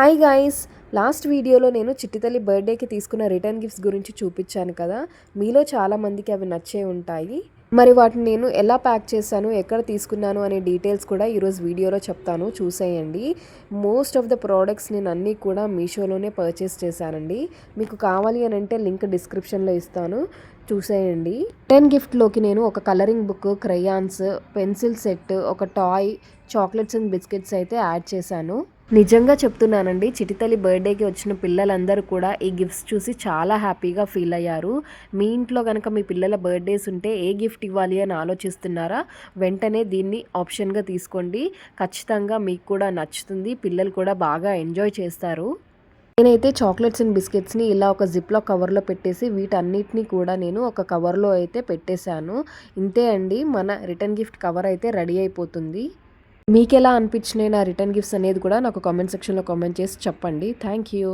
Hi guys last వీడియోలో నేను చిట్టితల్లి బర్త్డేకి తీసుకున్న రిటర్న్ గిఫ్ట్స్ గురించి చూపించాను కదా. మీలో చాలామందికి అవి నచ్చే ఉంటాయి. మరి వాటిని నేను ఎలా ప్యాక్ చేశాను ఎక్కడ తీసుకున్నాను అనే డీటెయిల్స్ కూడా ఈరోజు వీడియోలో చెప్తాను. చూసేయండి. మోస్ట్ ఆఫ్ ద ప్రోడక్ట్స్ నేను అన్నీ కూడా మీషోలోనే పర్చేస్ చేశానండి. మీకు కావాలి అని అంటే లింక్ డిస్క్రిప్షన్లో ఇస్తాను. చూసేయండి. టెన్ గిఫ్ట్లోకి నేను ఒక colouring book crayons pencil set ఒక టాయ్ చాక్లెట్స్ అండ్ బిస్కెట్స్ అయితే యాడ్ చేశాను. నిజంగా చెప్తున్నానండి. చిటితల్లి బర్త్డేకి వచ్చిన పిల్లలందరూ కూడా ఈ గిఫ్ట్స్ చూసి చాలా హ్యాపీగా ఫీల్ అయ్యారు. మీ ఇంట్లో కనుక మీ పిల్లల బర్త్డేస్ ఉంటే ఏ గిఫ్ట్ ఇవ్వాలి అని ఆలోచిస్తున్నారా? వెంటనే దీన్ని ఆప్షన్గా తీసుకోండి. ఖచ్చితంగా మీకు కూడా నచ్చుతుంది. పిల్లలు కూడా బాగా ఎంజాయ్ చేస్తారు. నేనైతే చాక్లెట్స్ అండ్ బిస్కెట్స్ని ఇలా ఒక జిప్లో కవర్లో పెట్టేసి వీటన్నిటిని కూడా నేను ఒక కవర్లో అయితే పెట్టేశాను. ఇంతే అండి. మన రిటర్న్ గిఫ్ట్ కవర్ అయితే రెడీ అయిపోతుంది. మీకు ఎలా అనిపించినాయి నా రిటర్న్ గిఫ్ట్స్ అనేది కూడా నాకు కామెంట్ సెక్షన్లో కామెంట్ చేసి చెప్పండి. Thank you.